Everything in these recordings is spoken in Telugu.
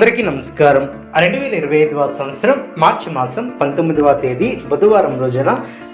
అందరికీ నమస్కారం. రెండు వేల ఇరవై ఐదవ సంవత్సరం మార్చి మాసం పంతొమ్మిదవ తేదీ బుధవారం రోజున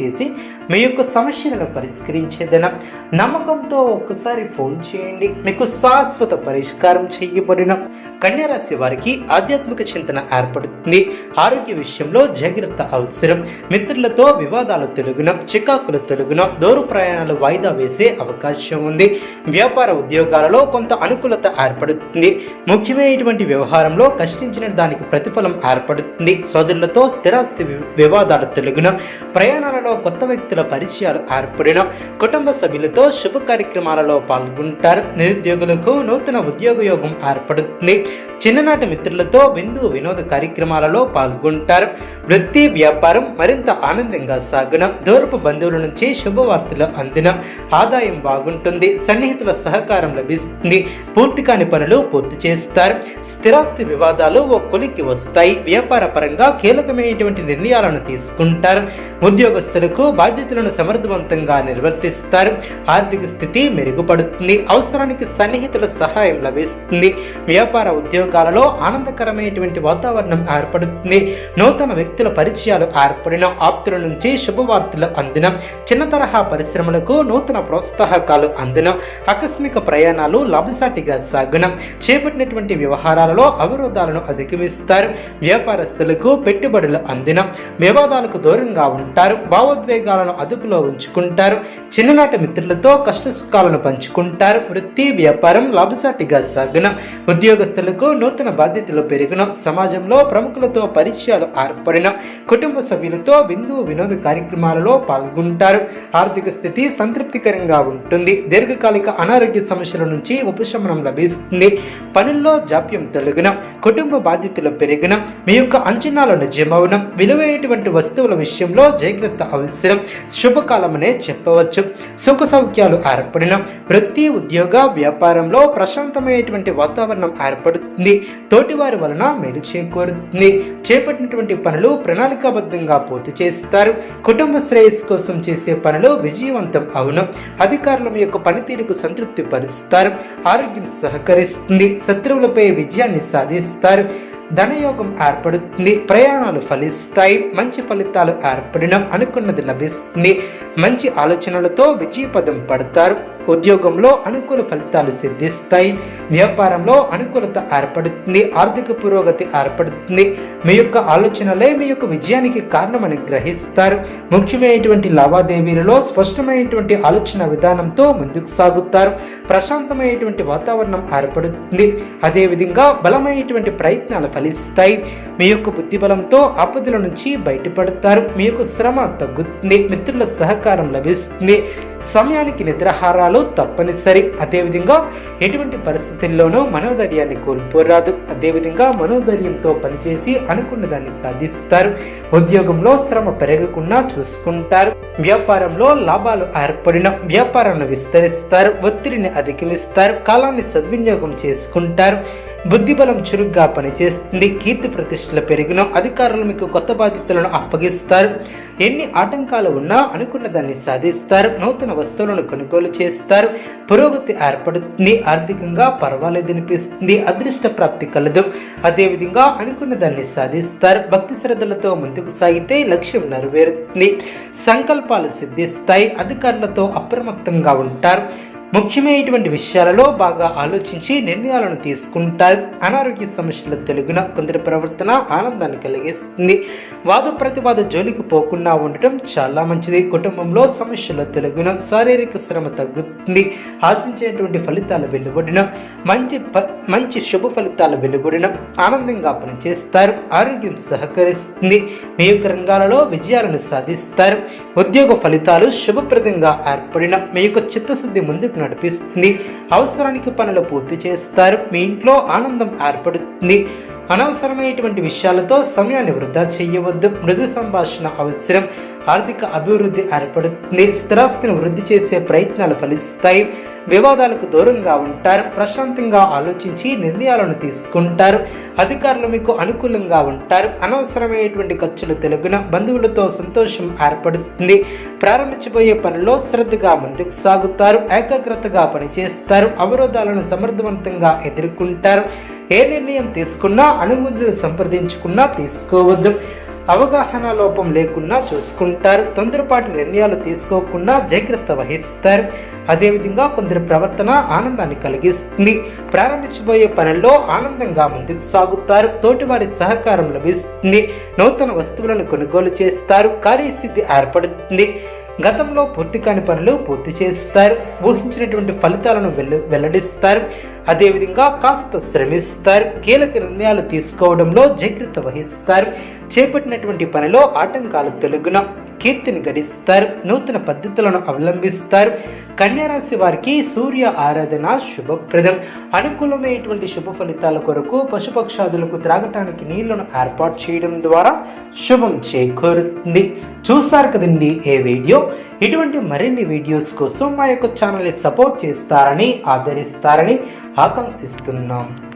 చేసి మీ యొక్క సమస్యలను పరిష్కరించేదనం నమ్మకంతో ఒక్కసారి ఫోన్ చేయండి. మీకు శాశ్వత పరిష్కారం చేయబడిన కన్యారాశి వారికి ఆధ్యాత్మిక చింతన ఏర్పడుతుంది. ఆరోగ్య విషయంలో జాగ్రత్త అవసరం. మిత్రులతో వివాదాలు తొలగున చికాకులు తొలగున దూర ప్రయాణాలు వాయిదా వేసే అవకాశం ఉంది. వ్యాపార ఉద్యోగాలలో కొంత అనుకూలత ఏర్పడుతుంది. ముఖ్యమైనటువంటి వ్యవహారంలో కష్టించిన దానికి ప్రతిఫలం ఏర్పడుతుంది. సోదరులతో స్థిరాస్తి వివాదాలు తొలగున ప్రయాణాలలో కొత్త వ్యక్తుల పరిచయాలు ఏర్పడిన కుటుంబ సభ్యులతో శుభ కార్యక్రమాలలో పాల్గొంటారు. నిరుద్యోగులకు నూతన ఉద్యోగ యోగం ఏర్పడుతుంది. చిన్ననాటి మిత్రులతో బిందు వినోద కార్యక్రమాలలో పాల్గొంటారు. వృత్తి వ్యాపారం మరింత ఆనందంగా సాగున. దూరపు బంధువుల నుంచి శుభవార్తలు అందిన ఆదాయం బాగుంటుంది. సన్నిహితుల సహకారం లభిస్తుంది. పూర్తి కాని పనులు పూర్తి చేస్తారు. స్థిరాస్తి వివాదాలు ఓ కొలికి వస్తాయి. వ్యాపార పరంగా కీలకమైనటువంటి నిర్ణయాలను తీసుకుంటారు. ఉద్యోగస్తులకు బాధ్యతలను సమర్థవంతంగా నిర్వర్తిస్తారు. ఆర్థిక స్థితి మెరుగుపడుతుంది. అవసరానికి సన్నిహితుల సహాయం లభిస్తుంది. వ్యాపార ఉద్యోగాలలో ఆనందకరమైనటువంటి వాతావరణం ఏర్పడుతుంది. నూతన వ్యక్తుల పరిచయాలు ఏర్పడిన ఆప్తుల నుంచి శుభవార్తలు అందిన చిన్న తరహా పరిశ్రమలకు నూతన ప్రోత్సాహకాలు అందిన ఆకస్మిక ప్రయాణాలు లాభసాటిగా సాగున చేపట్టినటువంటి వ్యవహారాలలో అవరోధాలను అధిగమిస్తారు. వ్యాపారస్తులకు పెట్టుబడులు అందిన వివాదాలకు దూరంగా ఉంటారు. భావోద్వేగాలను అదుపులో ఉంచుకుంటారు. చిన్ననాటి మిత్రులతో కష్ట సుఖాలను పంచుకుంటారు. వృత్తి వ్యాపారం లాభసాటిగా సాగిన. ఉద్యోగస్తులకు నూతన బాధ్యతలు పెరిగిన. సమాజంలో ప్రముఖులతో పరిచయాలు ఏర్పడిన. కుటుంబ సభ్యులతో బిందు వినోద కార్యక్రమాలలో పాల్గొంటారు. ఆర్థిక స్థితి సంతృప్తికరంగా ఉంటుంది. దీర్ఘకాలిక అనారోగ్య సమస్యల నుంచి ఉపశమనం లభిస్తుంది. పనుల్లో జాప్యం తొలగిన. కుటుంబ బాధ్యతలు పెరిగిన. మీ యొక్క అంచనాలు నిజమవన. విలువైనటువంటి వస్తువుల విషయంలో జాగ్రత్త అవసరం శుభకాలమనే చెప్పవచ్చు. సుఖ సౌఖ్యాలు ఏర్పడిన వృత్తి ఉద్యోగ వ్యాపారంలో ప్రశాంతమైనటువంటి వాతావరణం ఏర్పడుతుంది. తోటివారి వలన మేలు చేకూరుతుంది. చేపట్టినటువంటి పనులు ప్రణాళికాబద్ధంగా పూర్తి చేస్తారు. కుటుంబ శ్రేయస్సు కోసం చేసే పనులు విజయవంతం అవును. అధికారుల యొక్క పనితీరుకు సంతృప్తి పరుస్తారు ఆరోగ్యం సహకరిస్తుంది. శత్రువులపై విజయాన్ని సాధిస్తారు. ధనయోగం ఏర్పడుతుంది ప్రయాణాలు ఫలిస్తాయి మంచి ఫలితాలు ఏర్పడిన అనుకున్నది లభిస్తుంది. మంచి ఆలోచనలతో విజయపదం పడతారు. ఉద్యోగంలో అనుకూల ఫలితాలు సిద్ధిస్తాయి. వ్యాపారంలో అనుకూలత ఏర్పడుతుంది. ఆర్థిక పురోగతి ఏర్పడుతుంది. మీ యొక్క ఆలోచనలే మీ యొక్క విజయానికి కారణమని గ్రహిస్తారు. ముఖ్యమైనటువంటి లావాదేవీలలో స్పష్టమైనటువంటి ఆలోచన విధానంతో ముందుకు సాగుతారు. ప్రశాంతమైనటువంటి వాతావరణం ఏర్పడుతుంది. అదేవిధంగా బలమైనటువంటి ప్రయత్నాలు ఫలిస్తాయి. మీ యొక్క బుద్ధి బలంతో ఆపదల నుంచి బయటపడతారు. మీ యొక్క శ్రమ తగ్గుతుంది. మిత్రుల సహకారం లభిస్తుంది. సమయానికి నిద్రాహారాలు తప్పనిసరి. అదేవిధంగా ఎటువంటి పరిస్థితుల్లోనూ మనోధైర్యాన్ని కోల్పోరాదు. అదేవిధంగా మనోధైర్యంతో పనిచేసి అనుకున్న దాన్ని సాధిస్తారు. ఉద్యోగంలో శ్రమ పెరగకుండా చూసుకుంటారు. వ్యాపారంలో లాభాలు ఏర్పడిన వ్యాపారాన్ని విస్తరిస్తారు. ఒత్తిడిని అధిగమిస్తారు. కాలాన్ని సద్వినియోగం చేసుకుంటారు. బుద్ధిబలం చురుగ్గా పనిచేస్తుంది. కీర్తి ప్రతిష్టలు పెరిగిన అధికారులు మీకు కొత్త బాధ్యతలను అప్పగిస్తారు. ఎన్ని ఆటంకాలు ఉన్నా అనుకున్న దాన్ని సాధిస్తారు. నూతన వస్తువులను కొనుగోలు చేస్తారు. పురోగతి ఏర్పడుతుంది. ఆర్థికంగా పర్వాలేదనిపిస్తుంది అదృష్ట ప్రాప్తి కలదు. అదేవిధంగా అనుకున్న దాన్ని సాధిస్తారు. భక్తి శ్రద్ధలతో ముందుకు సాగితే లక్ష్యం నెరవేరుతుంది. సంకల్పాలు సిద్ధిస్తాయి. అధికారులతో అప్రమత్తంగా ఉంటారు. ముఖ్యమైనటువంటి విషయాలలో బాగా ఆలోచించి నిర్ణయాలను తీసుకుంటారు. అనారోగ్య సమస్యల తెలుగున కొందరి ప్రవర్తన ఆనందాన్ని కలిగిస్తుంది. వాద ప్రతివాద జోలికి పోకుండా ఉండటం చాలా మంచిది. కుటుంబంలో సమస్యల తెలుగున శారీరక శ్రమ తగ్గుతుంది. ఆశించేటువంటి ఫలితాలు వెలువడిన మంచి ప- మంచి శుభ ఫలితాలు వెలువడిన ఆనందంగా పనిచేస్తారు. ఆరోగ్యం సహకరిస్తుంది. మీ యొక్క రంగాలలో విజయాలను సాధిస్తారు. ఉద్యోగ ఫలితాలు శుభప్రదంగా ఏర్పడిన మీ యొక్క చిత్తశుద్ధి ముందుకు నడిపిస్తుంది. అవసరానికి పనులు పూర్తి చేస్తారు. మీ ఇంట్లో ఆనందం ఏర్పడుతుంది. అనవసరమైనటువంటి విషయాలతో సమయాన్ని వృధా చేయవద్దు. మృదు సంభాషణ అవసరం. ఆర్థిక అభివృద్ధి ఏర్పడుతుంది. స్థిరాస్తిని వృద్ధి చేసే ప్రయత్నాలు ఫలిస్తాయి. వివాదాలకు దూరంగా ఉంటారు. ప్రశాంతంగా ఆలోచించి నిర్ణయాలను తీసుకుంటారు. అధికారులు మీకు అనుకూలంగా ఉంటారు. అనవసరమైనటువంటి ఖర్చులు తెలుగున బంధువులతో సంతోషం ఏర్పడుతుంది. ప్రారంభించబోయే పనిలో శ్రద్ధగా ముందుకు సాగుతారు. ఏకాగ్రతగా పనిచేస్తారు. అవరోధాలను సమర్థవంతంగా ఎదుర్కొంటారు. ఏ నిర్ణయం తీసుకున్నా అనుమతులు సంప్రదించుకున్నా తీసుకోవద్దు. అవగాహన లోపం లేకుండా చూసుకుంటారు. తొందరపాటు నిర్ణయాలు తీసుకోకుండా జాగ్రత్త వహిస్తారు. అదేవిధంగా కొందరి ప్రవర్తన ఆనందాన్ని కలిగిస్తుంది. ప్రారంభించబోయే పనుల్లో ఆనందంగా ముందుకు సాగుతారు. తోటివారి సహకారం లభిస్తుంది. నూతన వస్తువులను కొనుగోలు చేస్తారు. కార్యసిద్ధి ఏర్పడుతుంది. గతంలో పూర్తి కాని పనులు పూర్తి చేస్తారు. ఊహించినటువంటి ఫలితాలను వెల్ల వెల్లడిస్తారు. అదేవిధంగా కాస్త శ్రమిస్తారు. కీలక నిర్ణయాలు తీసుకోవడంలో జాగ్రత్త వహిస్తారు. చేపట్టినటువంటి పనిలో ఆటంకాలు తొలగున కీర్తిని గడిస్తారు నూతన పద్ధతులను అవలంబిస్తారు. కన్యారాశి వారికి సూర్య ఆరాధన శుభప్రదం. అనుకూలమైనటువంటి శుభ ఫలితాల కొరకు పశుపక్షాదులకు త్రాగటానికి నీళ్ళను ఏర్పాటు చేయడం ద్వారా శుభం చేకూరుతుంది. చూసారు కదండి ఏ వీడియో? ఇటువంటి మరిన్ని వీడియోస్ కోసం మా యొక్క ఛానల్ని సపోర్ట్ చేస్తారని ఆదరిస్తారని ఆకాంక్షిస్తున్నాం.